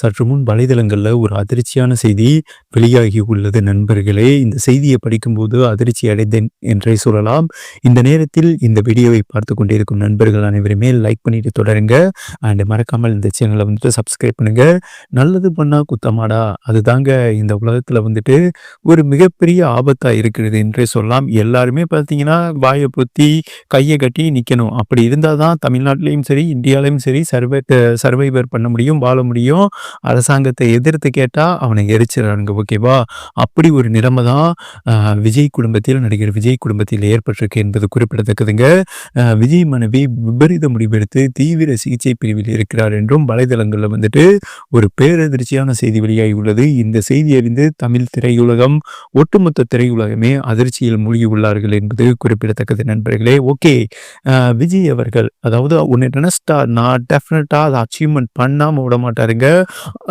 சற்று முன் வலைதளங்களில் ஒரு அதிர்ச்சியான செய்தி வெளியாகி உள்ளது நண்பர்களே. இந்த செய்தியை படிக்கும்போது அதிர்ச்சி அடைந்தேன் என்றே சொல்லலாம். இந்த நேரத்தில் இந்த வீடியோவை பார்த்து கொண்டிருக்கும் நண்பர்கள் அனைவருமே லைக் பண்ணிட்டு தொடருங்க. அண்ட் மறக்காமல் இந்த சேனலை வந்துட்டு சப்ஸ்கிரைப் பண்ணுங்க. நல்லது பண்ணா குத்தமாடா அதுதாங்க இந்த உலகத்தில் வந்துட்டு ஒரு மிகப்பெரிய ஆபத்தா இருக்கிறது என்றே சொல்லலாம். எல்லாருமே பார்த்தீங்கன்னா வாயை பொத்தி கையை கட்டி நிற்கணும் அப்படி இருந்தால் தான் தமிழ்நாட்டிலையும் சரி, இந்தியாலையும் சரி சர்வை சர்வைவர் பண்ண முடியும், வாழ முடியும். அரசாங்கத்தை எதிர்த்து கேட்டால் அவனை எரிச்சிடுறானுங்க. ஓகேவா? அப்படி ஒரு நிலைமை தான் விஜய் குடும்பத்தில் நடிகர் விஜய் குடும்பத்தில் ஏற்பட்டிருக்கு என்பது குறிப்பிடத்தக்கதுங்க. விஜய் மனைவி விபரீத முடிவெடுத்து தீவிர சிகிச்சை பிரிவில் இருக்கிறார் என்றும் வலைதளங்களில் வந்துட்டு ஒரு பேரதிர்ச்சியான செய்தி வெளியாகி உள்ளது. இந்த செய்தி அறிந்து தமிழ் திரையுலகம், ஒட்டுமொத்த திரையுலகமே அதிர்ச்சியில் மூழ்கி உள்ளார்கள் என்பது குறிப்பிடத்தக்கது நண்பர்களே. ஓகே விஜய் அவர்கள் அதாவது உன்னை நினைச்சிட்டா நான் டெஃப்னெட்டாக அதை அச்சீவ்மெண்ட் பண்ணாமல் விட மாட்டாருங்க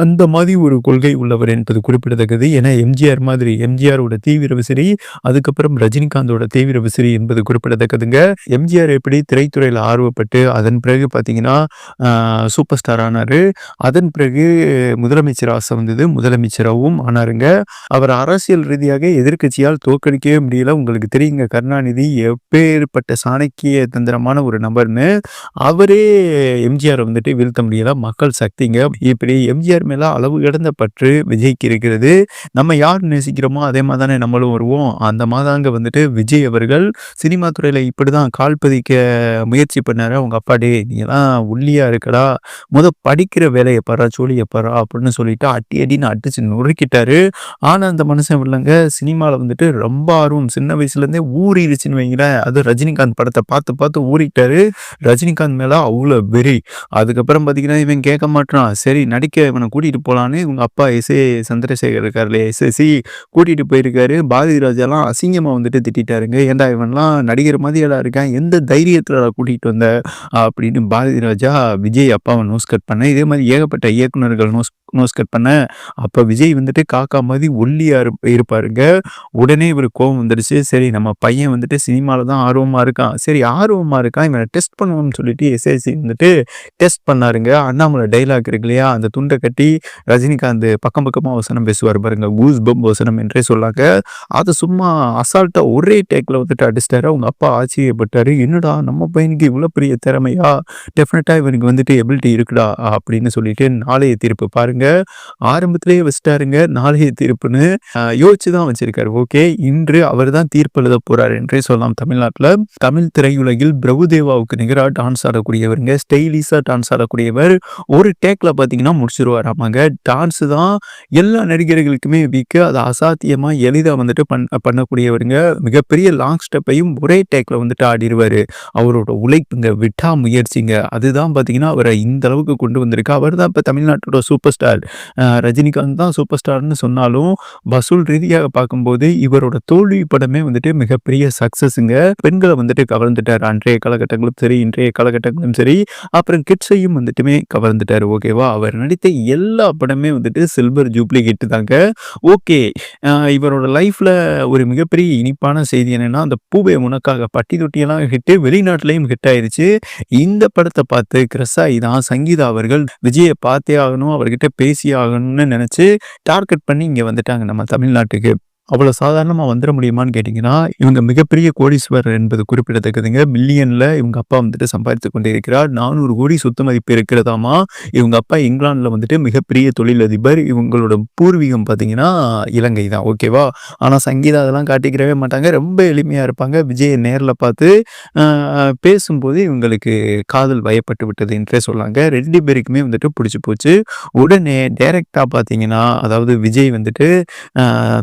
அந்த மாதிரி ஒரு கொள்கை உள்ளவர் என்பது குறிப்பிடத்தக்கது. ஏன்னா எம்ஜிஆர் மாதிரி எம்ஜிஆரோட தீவிர விசிறி, அதுக்கப்புறம் ரஜினிகாந்தோட தீவிர விசிறி என்பது குறிப்பிடத்தக்கதுங்க. எம்ஜிஆர் எப்படி திரைத்துறையில் ஆர்வப்பட்டு அதன் பிறகு பார்த்தீங்கன்னா, சூப்பர் ஸ்டார் ஆனார் அதன் பிறகு முதலமைச்சர் ஆசை வந்தது. முதலமைச்சராவும் ஆனாருங்க. அவர் அரசியல் ரீதியாக எதிர்க்கட்சியால் தோற்கடிக்கவே முடியல. உங்களுக்கு தெரியுங்க கருணாநிதி எப்பேர்ப்பட்ட சாணக்கிய தந்திரமான ஒரு நபர்னு அவரே எம்ஜிஆர் வந்துட்டு வீழ்த்த முடியல. மக்கள் சக்திங்க. இப்படி எம்ஜிஆர் மேலே அளவு கடந்த பற்று விஜய்க்கு இருக்கிறது. நம்ம யார் நேசிக்கிறோமோ அதே மாதிரி தானே நம்மளும் வருவோம். அந்த மாதாங்க வந்துட்டு விஜய் அவர்கள் சினிமா துறையில் இப்படி தான் கால் பதிக்க முயற்சி பண்ணாரு. அவங்க அப்பா நீங்கள் தான் ஒல்லியாக இருக்கடா. முத படிக்கிற வேலையை பாரா சோழியை பாரா அப்படின்னு சொல்லிட்டு அடி அடின்னு அடிச்சு நொறுக்கிட்டாரு. ஆனால் அந்த மனுஷன் இல்லைங்க சினிமாவில் வந்துட்டு ரொம்ப ஆர்வம். சின்ன வயசுலேருந்தே ஊறிடுச்சுன்னு வைங்களேன். அதுவும் ரஜினிகாந்த் படத்தை பார்த்து பார்த்து ஊறிட்டாரு. ரஜினிகாந்த் மேலே அவ்வளோ வெறி. அதுக்கப்புறம் பார்த்தீங்கன்னா, இவன் கேட்க மாட்டான் சரி நடிக்க இவனை கூட்டிகிட்டு போகலான்னு இவங்க அப்பா எஸ்.ஏ. சந்திரசேகர் இருக்காரு எஸ்.எஸ்.சி கூட்டிகிட்டு போயிருக்காரு. பாரதி ராஜாலாம் அசிங்கமாக வந்துட்டு திட்டிட்டாருங்க. "ஏன்டா இவன்லாம் நடிகர் மாதிரியெல்லாம் இருக்கான். எந்த தைரியத்தில் கூட்டிகிட்டு வந்த?" அப்படின்னு பாரதி ராஜா விஜய் அப்பாவை நோஸ் கட் பண்ண. இதே மாதிரி ஏகப்பட்ட இயக்குனர்கள் நோஸ் நோஸ் கட் பண்ண. அப்போ விஜய் வந்துட்டு காக்கா மாதிரி ஒல்லியா இரு இருப்பாருங்க. உடனே இவர் கோவம் வந்துடுச்சு சரி நம்ம பையன் வந்துட்டு சினிமாவில் தான் ஆர்வமாக இருக்கான். சரி ஆர்வமாக இருக்கான். இவனை டெஸ்ட் பண்ணுவோம்னு சொல்லிட்டு எஸ்எஸ்சி வந்துட்டு டெஸ்ட் பண்ணாருங்க. அண்ணாமலை டைலாக் இருக்கு இல்லையா? அந்த துண்டு கட்டி ரஜினிகாந்த் பக்கம் பக்கமா வசனம் பேசுவாரு பாருங்க. கூஸ் பம் வசனம் என்றே சொல்லாங்க. அதை சும்மா அசால்ட்டாக ஒரே டேக்கில் வந்துட்டு அடிச்சிட்டாரு. அவங்க அப்பா ஆச்சரியப்பட்டாரு. "என்னடா நம்ம பையனுக்கு இவ்வளோ பெரிய திறமையா? டெஃபினட்டாக இவனுக்கு வந்துட்டு எபிலிட்டி இருக்குடா" அப்படின்னு சொல்லிட்டு நாளைய தீர்ப்பு பாருங்க. ஆரம்பத்திலேயே வச்சுட்டாருங்க நாளைய தீர்ப்புன்னு. யோசிச்சு தான் வச்சிருக்காரு. ஓகே இன்று அவர் தான் தீர்ப்பு எழுதப் போறார் என்றே சொல்லலாம் தமிழ்நாட்டில் தமிழ் திரையுலகில் பிரபுதேவாவுக்கு நிகரா டான்ஸ் ஆடக்கூடியவருங்க. ஸ்டைலிஷாக டான்ஸ் ஆடக்கூடியவர். ஒரு டேக்கில் பார்த்தீங்கன்னா முடிச்சிருவாராமாங்க. டான்ஸு தான் எல்லா நடிகர்களுக்குமே வீக்கு. அது அசாத்தியமா எளிதா வந்துட்டு பண் பண்ணக்கூடியவருங்க. மிகப்பெரிய லாங் ஸ்டெப்பையும் ஒரே டேக்ல வந்துட்டு ஆடிருவாரு. அவரோட உழைப்புங்க, விடாமுயற்சிங்க. அதுதான் பார்த்தீங்கன்னா, அவரை இந்த அளவுக்கு கொண்டு வந்திருக்கு. அவர் தான் இப்போ தமிழ்நாட்டோட சூப்பர் ஸ்டார். ரஜினிகாந்த் தான் சூப்பர் ஸ்டார்ன்னு சொன்னாலும், வசூல் ரீதியாக பார்க்கும்போது இவரோட தோல்வி படமே வந்துட்டு மிகப்பெரிய சக்ஸஸுங்க பெண்களை வந்துட்டு கவர்ந்துட்டார் அன்றைய காலகட்டங்களும் சரி, இன்றைய காலகட்டங்களும் சரி. அப்புறம் கிட்ஸையும் வந்துட்டுமே கவர்ந்துட்டார் ஓகேவா? அவர் நடித்த எல்லா படமே வந்துட்டு சில்வர் ஜூப்ளி ஹிட் தாங்க. ஓகே இவரோட லைஃப்ல ஒரு மிகப்பெரிய இனிப்பான செய்தி என்னன்னா, அந்த பூவே உனக்காக பட்டி தொட்டியெல்லாம் ஹிட்டு. வெளிநாட்டிலையும் ஹிட் ஆயிருச்சு. இந்த படத்தை பார்த்து கிரஸ் ஆகி தான் சங்கீதா அவர்கள் விஜயை பார்த்தே ஆகணும். அவர்கிட்ட பேசியே ஆகணும்னு நினச்சி டார்கெட் பண்ணி இங்க வந்துட்டாங்க நம்ம தமிழ்நாட்டுக்கு. அவ்வளோ சாதாரணமாக வந்துட முடியுமான்னு கேட்டிங்கன்னா இவங்க மிகப்பெரிய கோடீஸ்வரர் என்பது குறிப்பிடத்தக்கதுங்க. மில்லியனில் இவங்க அப்பா வந்துட்டு சம்பாதித்துக் கொண்டிருக்கிறார். 400 கோடி சொத்து மதிப்பு இருக்கிறதாமா. இவங்க அப்பா இங்கிலாந்தில் வந்துட்டு மிகப்பெரிய தொழிலதிபர். இவங்களோட பூர்வீகம் பார்த்தீங்கன்னா, இலங்கை தான். ஓகேவா? ஆனால் சங்கீதா அதெல்லாம் காட்டிக்கிறவே மாட்டாங்க. ரொம்ப எளிமையாக இருப்பாங்க. விஜயை நேரில் பார்த்து பேசும்போது இவங்களுக்கு காதல் வயப்பட்டு விட்டது என்றே சொல்லாங்க. ரெண்டு பேருக்குமே வந்துட்டு பிடிச்சி போச்சு. உடனே டைரெக்டாக பார்த்தீங்கன்னா, அதாவது விஜய் வந்துட்டு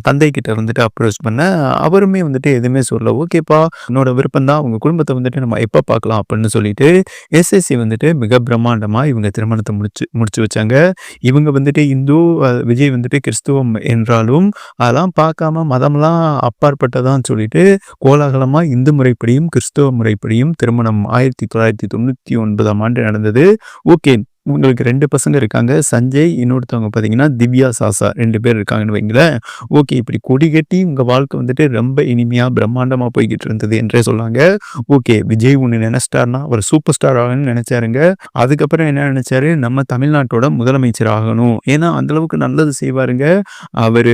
தந்தைக்கிட்ட தந்தை கிட்ட வந்துட்டு அப்ரோச் பண்ண, அவருமே வந்துட்டு எதுவுமே சொல்ல "ஓகேப்பா என்னோட விருப்பம் தான். அவங்க குடும்பத்தை வந்துட்டு நம்ம எப்போ பார்க்கலாம்?" அப்படின்னு சொல்லிட்டு எஸ்.எஸ்.சி வந்துட்டு மிக பிரம்மாண்டமாக இவங்க திருமணத்தை முடிச்சு முடிச்சு வச்சாங்க. இவங்க வந்துட்டு இந்து, விஜய் வந்துட்டு கிறிஸ்துவம் என்றாலும், அதெல்லாம் பார்க்காம மதம்லாம் அப்பாற்பட்டதான்னு சொல்லிட்டு கோலாகலமாக இந்து முறைப்படியும், கிறிஸ்துவ முறைப்படியும் திருமணம் 1999ஆம் ஆண்டு நடந்தது. ஓகே உங்களுக்கு ரெண்டு பசங்க இருக்காங்க. சஞ்சய், இன்னொருத்தவங்க பார்த்தீங்கன்னா, திவ்யா சாசா ரெண்டு பேர் இருக்காங்கன்னு வைங்களேன். ஓகே இப்படி கொடி கட்டி வாழ்க்கை வந்துட்டு ரொம்ப இனிமையாக பிரம்மாண்டமாக போய்கிட்டு இருந்தது என்றே சொல்லாங்க. ஓகே விஜய் ஒன்று நினைச்சிட்டார்னா அவர் சூப்பர் ஸ்டார் ஆகணும்னு நினைச்சாருங்க அதுக்கப்புறம் என்ன நினைச்சாரு நம்ம தமிழ்நாட்டோட முதலமைச்சர் ஆகணும். ஏன்னா, அந்த அளவுக்கு நல்லது செய்வாருங்க. அவர்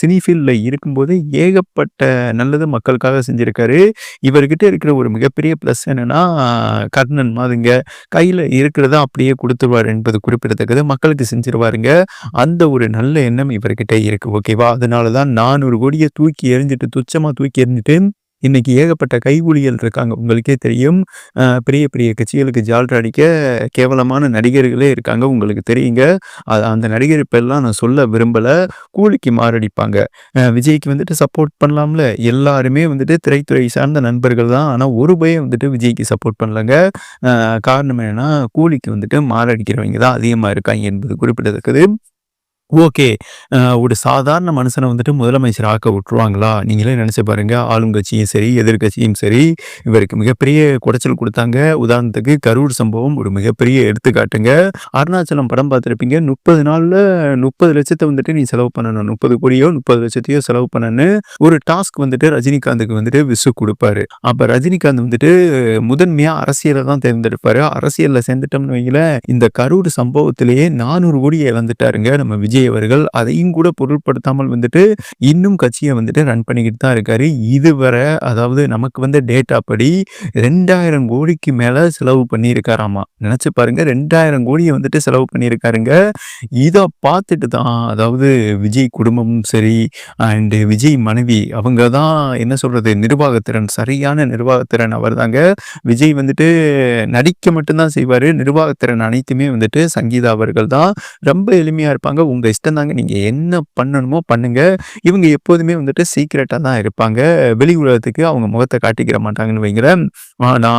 சினிஃபீல்டில் இருக்கும்போது ஏகப்பட்ட நல்லது மக்களுக்காக செஞ்சிருக்காரு. இவர்கிட்ட இருக்கிற ஒரு மிகப்பெரிய ப்ளஸ் என்னன்னா, கர்ணன் மாதிரிங்க. கையில் இருக்கிறத அப்படியே கொடுத்து குடுத்துருவாரு என்பது குறிப்பிடத்தக்கது. மக்களுக்கு செஞ்சிருவாருங்க அந்த ஒரு நல்ல எண்ணம் இவர்கிட்ட இருக்கு. ஓகேவா? அதனால தான் நானூறு கோடியை தூக்கி எறிஞ்சிட்டு துச்சமா தூக்கி எறிஞ்சிட்டு இன்னைக்கு ஏகப்பட்ட கைகூலிகள் இருக்காங்க. உங்களுக்கே தெரியும். பெரிய பெரிய கட்சிகளுக்கு ஜால்ரா அடிக்க கேவலமான நடிகர்களே இருக்காங்க. உங்களுக்கு தெரியுங்க. அந்த நடிகர் இப்பெல்லாம் நான் சொல்ல விரும்பல. கூலிக்கு மாரடிப்பாங்க. விஜய்க்கு வந்துட்டு சப்போர்ட் பண்ணலாம்ல. எல்லாருமே வந்துட்டு திரைத்துறை சார்ந்த நண்பர்கள் தான். ஆனால் ஒரு பயம் வந்துட்டு விஜய்க்கு சப்போர்ட் பண்ணலங்க. காரணம் என்னன்னா, கூலிக்கு வந்துட்டு மாரடிக்கிறவங்க தான் அதிகமாக இருக்காங்க என்பது குறிப்பிடத்தக்கது. ஓகே. ஒரு சாதாரண மனுஷனை வந்துட்டு முதலமைச்சர் ஆக்க விட்டுருவாங்களா? நீங்களே நினச்சி பாருங்க. ஆளுங்கட்சியும் சரி, எதிர்க்கட்சியும் சரி, இவருக்கு மிகப்பெரிய குடைச்சல் கொடுத்தாங்க உதாரணத்துக்கு கரூர் சம்பவம் ஒரு மிகப்பெரிய எடுத்துக்காட்டுங்க. அருணாச்சலம் படம் பார்த்துருப்பீங்க முப்பது நாளில் முப்பது லட்சத்தை வந்துட்டு நீ செலவு பண்ணணும். 30 கோடியோ, 30,00,000த்தையோ செலவு பண்ணனு ஒரு டாஸ்க் வந்துட்டு ரஜினிகாந்துக்கு வந்துட்டு விசு கொடுப்பாரு அப்போ ரஜினிகாந்த் வந்துட்டு முதன்மையாக அரசியலை தான் தேர்ந்தெடுப்பாரு. அரசியலில் சேர்ந்துட்டோம்னு வைங்கள இந்த கரூர் சம்பவத்திலேயே நானூறு கோடியை இழந்துட்டாருங்க நம்ம விஜய் அவர்கள். அதையும் கூட பொருட்படுத்தாமல் வந்துட்டு, இன்னும் கட்சியை வந்துட்டு ரன் பண்ணிக்கிட்டு தான் இருக்காரு. இதுவரை அதாவது நமக்கு வந்த டேட்டா படி 2000 கோடிக்கு மேல செலவு பண்ணியிருக்காராமா. நினச்சி பாருங்க ரெண்டாயிரம் கோடியை வந்துட்டு செலவு பண்ணியிருக்காருங்க. இதை பார்த்துட்டு தான் அதாவது விஜய் குடும்பமும் சரி, அண்ட் விஜய் மனைவி அவங்க தான் என்ன சொல்றது, நிர்வாகத்திறன் சரியான நிர்வாகத்திறன் அவர்தாங்க. விஜய் வந்துட்டு நடிக்க மட்டும்தான் செய்வார் செய்வாரு. நிர்வாகத்திறன் அனைத்துமே வந்துட்டு சங்கீதா அவர்கள் தான். ரொம்ப எளிமையா இருப்பாங்க. உங்க இஷ்டம் தாங்க. நீங்க என்ன பண்ணணுமோ பண்ணுங்க. இவங்க எப்போதுமே வந்துட்டு சீக்ரெட்டா தான் இருப்பாங்க. வெளி உலகத்துக்கு அவங்க முகத்தை காட்டிக்கிற மாட்டாங்கன்னு வைங்கிற ஆனா,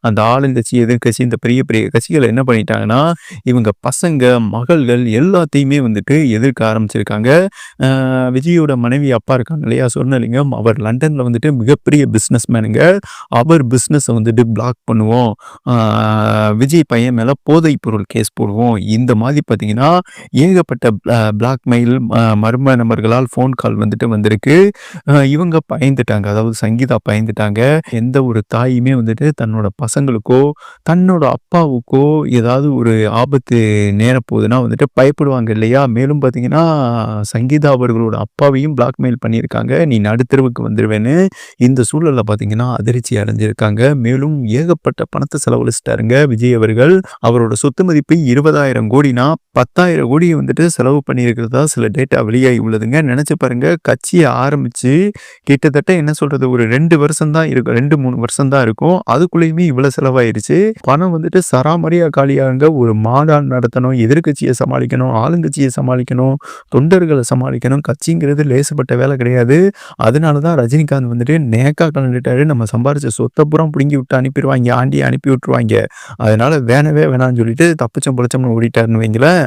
அந்த ஆளுங்கட்சி, எதிர்க்கட்சி இந்த பெரிய பெரிய கட்சிகள் என்ன பண்ணிட்டாங்கன்னா, இவங்க பசங்க, மகள்கள் எல்லாத்தையுமே வந்துட்டு எதிர்க்க ஆரம்பிச்சிருக்காங்க. விஜயோட மனைவி அப்பா இருக்காங்க இல்லையா? சொர்ணலிங்கம். அவர் லண்டன்ல வந்துட்டு மிகப்பெரிய பிஸ்னஸ் மேனுங்க. அவர் பிஸ்னஸை வந்துட்டு பிளாக் பண்ணுவோம். விஜய் பையன் மேல போதைப் பொருள் கேஸ் போடுவோம். இந்த மாதிரி பார்த்தீங்கன்னா, ஏகப்பட்ட அ பிளாக்மெயில் மர்ம நபர்களால் ஃபோன் கால் வந்துட்டு வந்திருக்கு. இவங்க பயந்துட்டாங்க. அதாவது சங்கீதா பயந்துட்டாங்க. எந்த ஒரு தாயுமே வந்துட்டு தன்னோட பசங்களுக்கோ, தன்னோட அப்பாவுக்கோ ஏதாவது ஒரு ஆபத்து நேரப்போகுதுன்னா வந்துட்டு பயப்படுவாங்க இல்லையா? மேலும் பார்த்தீங்கன்னா, சங்கீதா அவர்களோட அப்பாவையும் பிளாக்மெயில் பண்ணியிருக்காங்க. நீ நடுத்தருவுக்கு வந்துடுவேன்னு இந்த சூழலில் பார்த்தீங்கன்னா, அதிர்ச்சி அடைஞ்சிருக்காங்க. மேலும் ஏகப்பட்ட பணத்தை செலவழிச்சிட்டாருங்க விஜய் அவர்கள். அவரோட சொத்து மதிப்பு 20,000 கோடினா, பத்தாயிரம் கோடியை வந்துட்டு செலவு பண்ணியிருக்கிறதா சில டேட்டா வெளியாகி உள்ளதுங்க. நினச்சி பாருங்கள் கட்சியை ஆரம்பித்து கிட்டத்தட்ட என்ன சொல்கிறது ஒரு ரெண்டு வருஷம் தான் இருக்கும். 2, 3 வருஷம் தான் இருக்கும். அதுக்குள்ளேயுமே இவ்வளோ செலவாயிருச்சு. பணம் வந்துட்டு சராமரியா காலியாகுங்க. ஒரு மாநாடு நடத்தணும், எதிர்கட்சியை சமாளிக்கணும், ஆளுங்கட்சியை சமாளிக்கணும், தொண்டர்களை சமாளிக்கணும். கட்சிங்கிறது லேசுப்பட்ட வேலை கிடையாது. அதனால தான் ரஜினிகாந்த் வந்துட்டு நேக்கா கலந்துட்டாரு நம்ம சம்பாரிச்ச சொத்தை பூரா பிடுங்கி விட்டு அனுப்பிடுவாங்க ஆண்டி அனுப்பி விட்டுருவாங்க அதனால வேணவே வேணான்னு சொல்லிட்டு தப்பிச்சோம் பொழச்சோம்னு ஓடிட்டாருன்னு வைங்களேன்.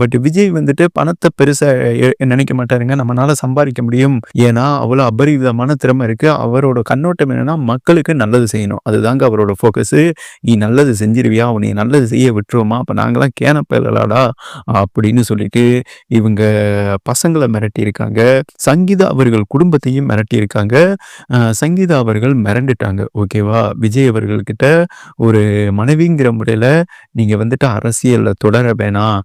பட் விஜய் வந்துட்டு பணத்தை பெருசா எ மாட்டாருங்க. நம்மளால சம்பாதிக்க முடியும். ஏன்னா, அவ்வளோ அபரிவிதமான திறமை இருக்கு. அவரோட கண்ணோட்டம் என்னன்னா, மக்களுக்கு நல்லது செய்யணும். அதுதாங்க அவரோட ஃபோக்கஸ் நீ நல்லது செஞ்சிருவியா? உன்னைய நல்லது செய்ய விட்டுருவோமா? அப்போ நாங்களாம் கேன பயலுகளாடா? அப்படின்னு சொல்லிட்டு இவங்க பசங்களை மிரட்டியிருக்காங்க. சங்கீதா அவர்கள் குடும்பத்தையும் மிரட்டியிருக்காங்க. சங்கீதா அவர்கள் மிரண்டுட்டாங்க. ஓகேவா? விஜய் அவர்கள்கிட்ட ஒரு மனைவிங்கிற முறையில் நீங்கள் வந்துட்டு அரசியலில் தொடர வேணாம்.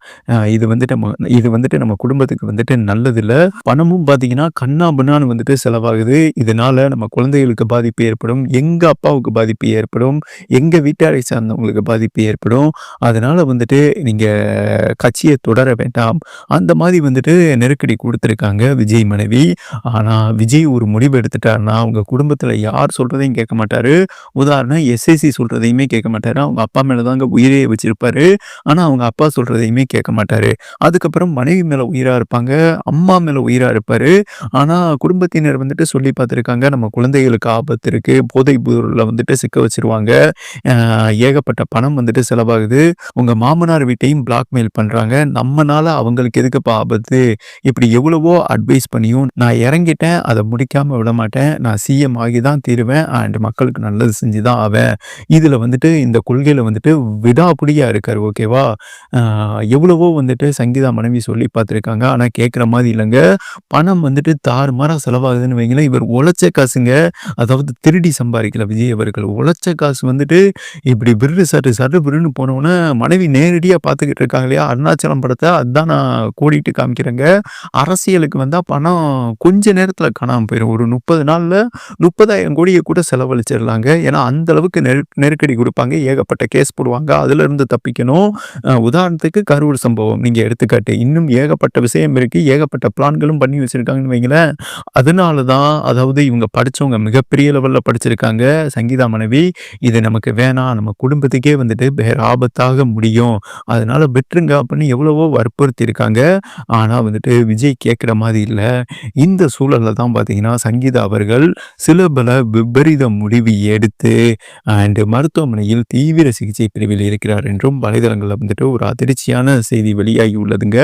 இது வந்துட்டு இது வந்துட்டு நம்ம குடும்பத்துக்கு வந்துட்டு நல்லதில்ல. பணமும் பார்த்தீங்கன்னா, கன்னா பின்னான்னு வந்துட்டு செலவாகுது. இதனால நம்ம குழந்தைகளுக்கு பாதிப்பு ஏற்படும். எங்க அப்பாவுக்கு பாதிப்பு ஏற்படும். எங்க வீட்டாரை சார்ந்தவங்களுக்கு பாதிப்பு ஏற்படும். அதனால வந்துட்டு நீங்க கட்சியை தொடர வேண்டாம். அந்த மாதிரி வந்துட்டு நெருக்கடி கொடுத்துருக்காங்க விஜய் மனைவி. ஆனா, விஜய் ஒரு முடிவு எடுத்துட்டாருன்னா, அவங்க குடும்பத்தில் யார் சொல்றதையும் கேட்க மாட்டாரு. உதாரணம் எஸ்ஐசி சொல்றதையுமே கேட்க மாட்டாரு. அவங்க அப்பா மேலே தாங்க உயிரையே வச்சிருப்பாரு. ஆனா, அவங்க அப்பா சொல்றதையுமே கேட்க மாட்டாரு. அதுக்கப்புறம் அதுக்கப்புறம் மனைவி மேல உயிரா இருப்பாங்க. அம்மா மேல உயிரா இருப்பாரு. ஆனா குடும்பத்தினர் வந்துட்டு சொல்லி பார்த்துருக்காங்க, நம்ம குழந்தைகளுக்கு ஆபத்து இருக்கு. போதை பொருள்ல வந்துட்டு சிக்க வச்சுருவாங்க. ஏகப்பட்ட பணம் வந்துட்டு செலவாகுது. உங்க மாமனார் வீட்டையும் பிளாக்மெயில் பண்றாங்க. நம்மனால அவங்களுக்கு எதுக்குப்பா ஆபத்து? இப்படி எவ்வளவோ அட்வைஸ் பண்ணியும் நான் இறங்கிட்டேன். அதை முடிக்காம விடமாட்டேன். நான் சிஎம் ஆகி தான் தீருவேன். அண்ட் மக்களுக்கு நல்லது செஞ்சு தான் ஆவேன். இதுல வந்துட்டு இந்த கொள்கையில வந்துட்டு விடாபுடியா இருக்காரு. ஓகேவா? எவ்வளவோ வந்துட்டு சங்கீதா மனைவி சொல்லி பார்த்துருக்காங்க. ஆனால் கேட்குற மாதிரி இல்லைங்க பணம் வந்துட்டு தாறுமாறாக செலவாகுதுன்னு வைங்களேன். இவர் உழைச்ச காசுங்க. அதாவது திருடி சம்பாதிக்கல விஜய் அவர்கள். உழைச்ச காசு வந்துட்டு இப்படி பிர்ரு சட்டு சட்டு பிர்ருன்னு போனோனே மனைவி நேரடியாக பார்த்துக்கிட்டு இருக்காங்க இல்லையா? அருணாச்சலம் படத்தை அதுதான் நான் கூடிட்டு காமிக்கிறேங்க. அரசியலுக்கு வந்தால் பணம் கொஞ்ச நேரத்தில் காணாமல் போயிடும் ஒரு முப்பது நாளில் முப்பதாயிரம் கோடியை கூட செலவழிச்சிடலாங்க. ஏன்னா அந்த அளவுக்கு நெரு நெருக்கடி கொடுப்பாங்க ஏகப்பட்ட கேஸ் போடுவாங்க. அதுலேருந்து தப்பிக்கணும். உதாரணத்துக்கு கரூர் சம்பவம் நீங்க எடுத்துக்காட்டு. இன்னும் ஏகப்பட்ட விஷயம் இருக்குது ஏகப்பட்ட பிளான்களும் பண்ணி வச்சுருக்காங்கன்னு வைங்களேன். அதனால தான் அதாவது இவங்க படிச்சவங்க மிகப்பெரிய லெவலில் படிச்சிருக்காங்க. சங்கீதா மனைவி. இது நமக்கு வேணாம். நம்ம குடும்பத்துக்கே வந்துட்டு வேற ஆபத்தாக முடியும். அதனால பெட்ருங்க அப்படின்னு எவ்வளவோ வற்புறுத்தி இருக்காங்க ஆனால் வந்துட்டு விஜய் கேட்குற மாதிரி இல்லை இந்த சூழலில் தான் பார்த்தீங்கன்னா, சங்கீதா அவர்கள் சில பல விபரீத முடிவு எடுத்து அண்டு மருத்துவமனையில் தீவிர சிகிச்சை பிரிவில் இருக்கிறார் என்றும் வலைதளங்களில் வந்துட்டு ஒரு அதிர்ச்சியான செய்தி வெளியாகி உள்ளதுங்க.